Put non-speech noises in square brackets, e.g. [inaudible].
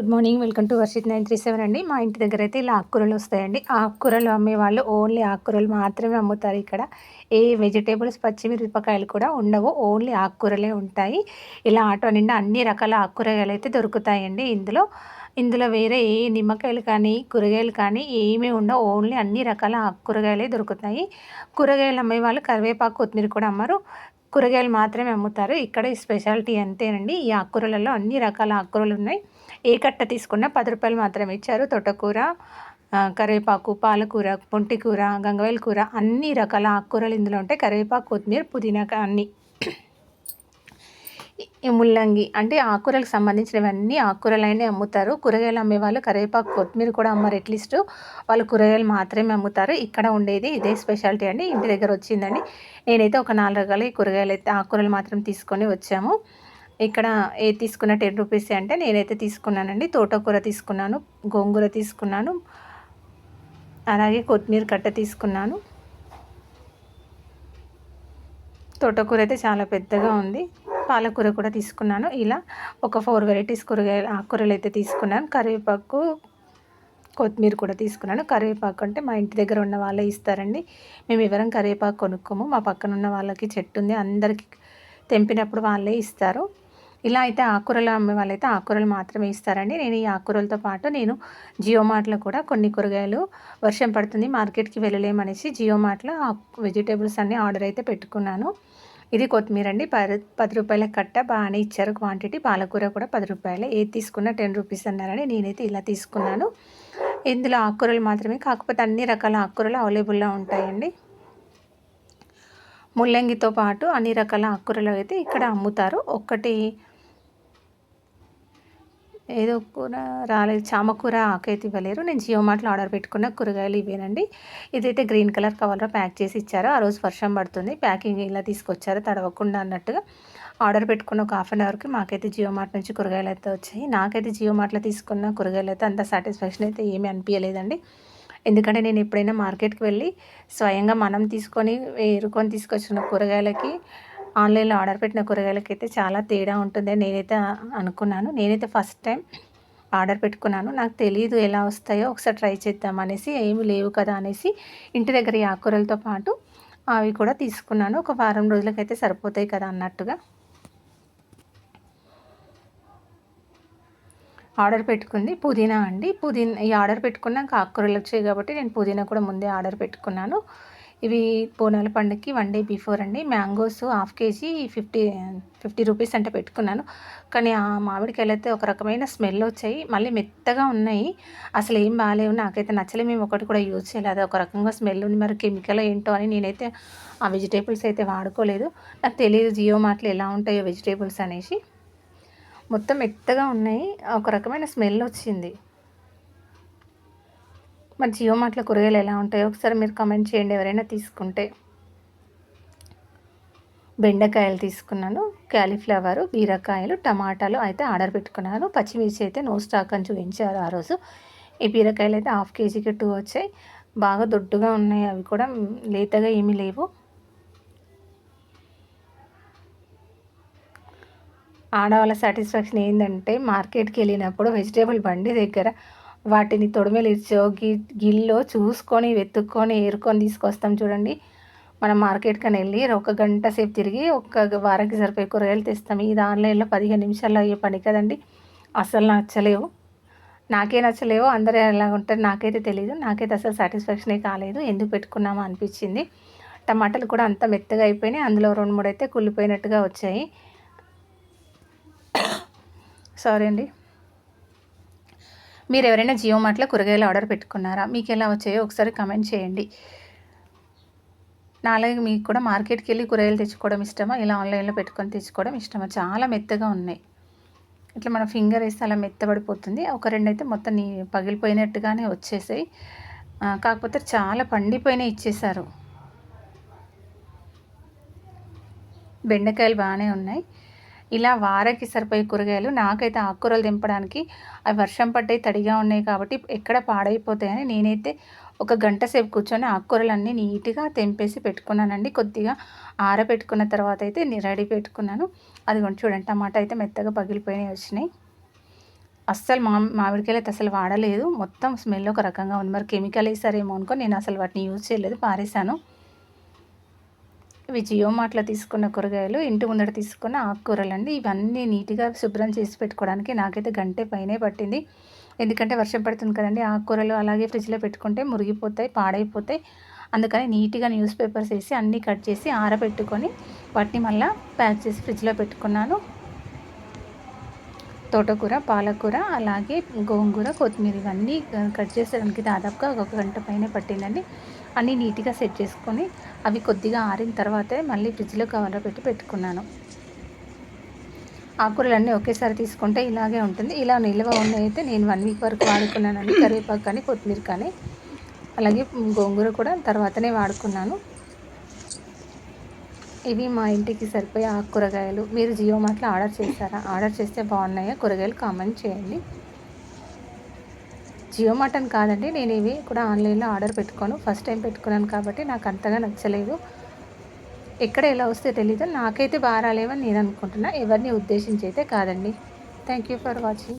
Good morning welcome to Varshith nine three seven అండి. మా ఇంటి దగ్గర అయితే ఇలా ఆకుకూరలు వస్తాయండి. ఆకుకూరలు అమ్మే వాళ్ళు ఓన్లీ ఆకుకూరలు మాత్రమే అమ్ముతారు ఇక్కడ. ఏ వెజిటేబుల్స్ పచ్చిమిరపకాయలు కూడా ఉండవు. ఓన్లీ ఆకుకూరలే ఉంటాయి. ఇలా ఆటో నిండా అన్ని రకాల ఆకుకూరగాయలు అయితే దొరుకుతాయండి ఇందులో. ఇందులో వేరే ఏ నిమ్మకాయలు కానీ కూరగాయలు కానీ ఏమీ ఉండవు. ఓన్లీ అన్ని రకాల ఆకుకూరగాయలే దొరుకుతాయి. కూరగాయలు అమ్మే వాళ్ళు కరివేపాకు కొత్తిమీర కూడా అమ్మరు. కూరగాయలు మాత్రమే అమ్ముతారు. ఇక్కడ ఈ స్పెషాలిటీ అంతేనండి. ఈ ఆకుకూరలలో అన్ని రకాల ఆకుకూరలు ఉన్నాయి. ఏ కట్ట తీసుకున్నా పది రూపాయలు మాత్రమే ఇచ్చారు. తోటకూర కరివేపాకు పాలకూర పొంటికూర గంగవేల కూర అన్ని రకాల ఆకుకూరలు ఇందులో ఉంటాయి. కరివేపాకు కొత్తిమీర పుదీనా అన్నీ. ముల్లంగి అంటే ఆకుకూరలకు సంబంధించినవన్నీ ఆకుకూరలైనా అమ్ముతారు. కూరగాయలు అమ్మేవాళ్ళు కరివేపాకు కొత్తిమీర కూడా అమ్మారు అట్లీస్ట్ వాళ్ళు కూరగాయలు మాత్రమే అమ్ముతారు. ఇక్కడ ఉండేది ఇదే స్పెషాలిటీ అండి. ఇంటి దగ్గర వచ్చిందండి. నేనైతే ఒక నాలుగు రకాల కూరగాయలు అయితే ఆకుకూరలు మాత్రం తీసుకొని వచ్చాము. ఇక్కడ ఏ తీసుకున్న టెన్ రూపీస్ అంటే నేనైతే తీసుకున్నానండి. తోటకూర తీసుకున్నాను గోంగూర తీసుకున్నాను అలాగే కొత్తిమీర కట్ట తీసుకున్నాను. తోటకూర అయితే చాలా పెద్దగా ఉంది. పాలకూర కూడా తీసుకున్నాను. ఇలా ఒక ఫోర్ వెరైటీస్ కూరగాయలు ఆకుకూరలు అయితే తీసుకున్నాను. కరివేపాకు కొత్తిమీర కూడా తీసుకున్నాను. కరివేపాకు అంటే మా ఇంటి దగ్గర ఉన్న వాళ్ళే ఇస్తారండి. మేము ఎవరం కరివేపాకు కొనుక్కోము. మా పక్కన ఉన్న వాళ్ళకి చెట్టు ఉంది. అందరికి తెంపినప్పుడు వాళ్ళే ఇస్తారు. ఇలా అయితే ఆకుకూరలు అమ్మే వాళ్ళైతే ఆకుకూరలు మాత్రమే ఇస్తారండి. నేను ఈ ఆకుకూరలతో పాటు నేను జియో మార్ట్లో కూడా కొన్ని కూరగాయలు వర్షం పడుతుంది మార్కెట్కి వెళ్ళలేమనేసి జియో మార్ట్లో వెజిటేబుల్స్ అన్నీ ఆర్డర్ అయితే పెట్టుకున్నాను. ఇది కొత్తిమీర అండి. పది పది రూపాయల కట్ట బాగానే ఇచ్చారు. క్వాంటిటీ పాలకూర కూడా పది రూపాయలు. ఏది తీసుకున్నా టెన్ రూపీస్ అన్నారని నేనైతే ఇలా తీసుకున్నాను. ఇందులో ఆకుకూరలు మాత్రమే కాకపోతే అన్ని రకాల ఆకుకూరలు అవైలబుల్లో ఉంటాయండి. ముల్లంగితో పాటు అన్ని రకాల ఆకుకూరలు అయితే ఇక్కడ అమ్ముతారు. ఒక్కటి ఏదో కూర రాలేదు. చామకూర ఆకైతే ఇవ్వలేరు. నేను జియో మార్ట్లో ఆర్డర్ పెట్టుకున్న కూరగాయలు ఇవేనండి. ఇదైతే గ్రీన్ కలర్ కవర్లో ప్యాక్ చేసి ఇచ్చారు. ఆ రోజు వర్షం పడుతుంది. ప్యాకింగ్ ఇలా తీసుకొచ్చారు. తడవకుండా అన్నట్టుగా ఆర్డర్ పెట్టుకున్న ఒక హాఫ్ అన్ అవర్కి మాకైతే జియో మార్ట్ నుంచి కూరగాయలు అయితే వచ్చాయి. నాకైతే జియో మార్ట్లో తీసుకున్న కూరగాయలు అయితే అంత సాటిస్ఫాక్షన్ అయితే ఏమీ అనిపించలేదండి ఎందుకంటే నేను ఎప్పుడైనా మార్కెట్కి వెళ్ళి స్వయంగా మనం తీసుకొని ఏరుకొని తీసుకొచ్చిన కూరగాయలకి ఆన్లైన్లో ఆర్డర్ పెట్టిన కూరగాయలకి అయితే చాలా తేడా ఉంటుంది నేనైతే అనుకున్నాను. నేనైతే ఫస్ట్ టైం ఆర్డర్ పెట్టుకున్నాను. నాకు తెలియదు ఎలా వస్తాయో ఒకసారి ట్రై చేద్దాం అనేసి ఏమి లేవు కదా అనేసి ఇంటి దగ్గర ఈ ఆకుకూరలతో పాటు అవి కూడా తీసుకున్నాను. ఒక వారం రోజులకైతే సరిపోతాయి కదా అన్నట్టుగా. ఆర్డర్ పెట్టుకుంది. పుదీనా అండి. పుదీనా ఈ ఆర్డర్ పెట్టుకున్నాక ఆకుకూరలు వచ్చాయి కాబట్టి నేను పుదీనా కూడా ముందే ఆర్డర్ పెట్టుకున్నాను. ఇవి బోనాల పండుగకి వన్ డే బిఫోర్ అండి. Mangoes half KG fifty fifty rupees అంటే పెట్టుకున్నాను. కానీ ఆ మామిడికాయలు అయితే ఒక రకమైన స్మెల్ వచ్చాయి. మళ్ళీ మెత్తగా ఉన్నాయి. అసలు ఏం బాగాలేవు. నాకైతే నచ్చలే. మేము ఒకటి కూడా యూజ్ చేయలేదు. ఒక రకంగా స్మెల్ ఉంది. మరి కెమికల్ ఏంటో అని నేనైతే ఆ వెజిటేబుల్స్ అయితే వాడుకోలేదు. నాకు తెలియదు జియో మాటలు ఎలా ఉంటాయో వెజిటేబుల్స్ అనేసి. మొత్తం మెత్తగా ఉన్నాయి. ఒక రకమైన స్మెల్ వచ్చింది. మరి జియో మార్ట్లో కూరగాయలు ఎలా ఉంటాయో ఒకసారి మీరు కమెంట్ చేయండి. ఎవరైనా తీసుకుంటే బెండకాయలు తీసుకున్నాను క్యాలీఫ్లవరు బీరకాయలు టమాటాలు అయితే ఆర్డర్ పెట్టుకున్నాను. పచ్చిమిర్చి అయితే నో స్టాక్ అని చూపించారు ఆ రోజు. ఈ బీరకాయలు అయితే హాఫ్ కేజీకి టూ వచ్చాయి. బాగా దొడ్డుగా ఉన్నాయి. అవి కూడా లేతగా ఏమీ లేవు. ఆడవాళ్ళ సాటిస్ఫాక్షన్ ఏంటంటే మార్కెట్కి వెళ్ళినప్పుడు వెజిటేబుల్ బండి దగ్గర వాటిని తొడిమెలిచ్చో గి గిల్లో చూసుకొని వెతుక్కొని ఏరుకొని తీసుకొస్తాం చూడండి. మనం మార్కెట్కి వెళ్ళి ఒక గంట సేపు తిరిగి ఒక వారానికి సరిపోయే కూరగాయలు తెస్తాం. ఇది ఆన్లైన్లో పదిహేను నిమిషాల్లో అయ్యే పని కదండి. అసలు నచ్చలేవు. నాకే నచ్చలేవు. అందరూ ఎలా ఉంటారు నాకైతే తెలియదు నాకైతే అసలు సాటిస్ఫాక్షనే కాలేదు. ఎందుకు పెట్టుకున్నామో అనిపించింది. టమాటాలు కూడా అంత మెత్తగా అయిపోయినాయి. అందులో రెండు మూడు అయితే కుళ్ళిపోయినట్టుగా వచ్చాయి. [coughs] సారీ అండి. మీరు ఎవరైనా జియో మార్ట్లో కూరగాయలు ఆర్డర్ పెట్టుకున్నారా? మీకు ఎలా వచ్చాయో ఒకసారి కమెంట్ చేయండి. నాలాగే మీకు కూడా మార్కెట్కి వెళ్ళి కూరగాయలు తెచ్చుకోవడం ఇష్టమా? ఇలా ఆన్లైన్లో పెట్టుకొని తెచ్చుకోవడం ఇష్టమా? చాలా మెత్తగా ఉన్నాయి. ఇట్లా మన ఫింగర్ వేస్తే అలా మెత్తబడిపోతుంది. ఒక రెండు అయితే మొత్తం నీ పగిలిపోయినట్టుగానే వచ్చేసాయి. కాకపోతే చాలా పండిపోయినా ఇచ్చేశారు. బెండకాయలు బాగానే ఉన్నాయి. ఇలా వారకి సరిపోయే కూరగాయలు నాకైతే ఆకుకూరలు దింపడానికి అవి వర్షం పడ్డాయి తడిగా ఉన్నాయి కాబట్టి ఎక్కడ పాడైపోతాయని నేనైతే ఒక గంట సేపు కూర్చొని ఆకుకూరలన్నీ నీట్గా తెంపేసి పెట్టుకున్నానండి. కొద్దిగా ఆరబెట్టుకున్న తర్వాత అయితే రెడీ పెట్టుకున్నాను. అది చూడండి టమాటా అయితే మెత్తగా పగిలిపోయినాయి వచ్చినాయి అస్సలు మా మామిడికాయలు అయితే అసలు వాడలేదు. మొత్తం స్మెల్ ఒక రకంగా ఉంది. మరి కెమికల్ వేసారేమో అనుకో నేను అసలు వాటిని యూజ్ చేయలేదు పారేశాను. ఇవి జియో మార్ట్లో తీసుకున్న కూరగాయలు ఇంటి ముందర తీసుకున్న ఆకుకూరలు అండి ఇవన్నీ నీట్గా శుభ్రం చేసి పెట్టుకోవడానికి నాకైతే గంటే పైనే పట్టింది. ఎందుకంటే వర్షం పడుతుంది కదండి ఆకుకూరలు అలాగే ఫ్రిడ్జ్లో పెట్టుకుంటే మురిగిపోతాయి పాడైపోతాయి. అందుకని నీట్గా న్యూస్ పేపర్స్ వేసి అన్నీ కట్ చేసి ఆరబెట్టుకొని వాటిని మళ్ళీ ప్యాక్ చేసి ఫ్రిడ్జ్లో పెట్టుకున్నాను. తోటకూర పాలకూర అలాగే గోంగూర కొత్తిమీర ఇవన్నీ కట్ చేసేదానికి దాదాపుగా ఒక గంట పైన పట్టిందండి. అన్నీ నీట్గా సెట్ చేసుకొని అవి కొద్దిగా ఆరిన తర్వాతే మళ్ళీ ఫ్రిడ్జ్లో కవర్లో పెట్టి పెట్టుకున్నాను. ఆకుకూరలన్నీ ఒకేసారి తీసుకుంటే ఇలాగే ఉంటుంది. ఇలా నిల్వ అయితే నేను వన్ వీక్ వరకు వాడుకున్నానండి. కరివేపాకు కానీ కొత్తిమీర కానీ అలాగే గోంగూర కూడా తర్వాతనే వాడుకున్నాను. ఇవి మా ఇంటికి సరిపోయే కూరగాయలు. మీరు జియో మార్ట్లో ఆర్డర్ చేస్తారా ఆర్డర్ చేస్తే బాగున్నాయా? కూరగాయలు కామెంట్ చేయండి. జియో మటన్ కాదండి నేను ఇవి కూడా ఆన్లైన్లో ఆర్డర్ పెట్టుకోను. ఫస్ట్ టైం పెట్టుకున్నాను కాబట్టి నాకు అంతగా నచ్చలేదు. ఎక్కడ ఎలా వస్తే తెలీదు. నాకైతే బాగా రాలేవని నేను అనుకుంటున్నా. ఎవరిని ఉద్దేశించి అయితే కాదండి. Thank you for watching.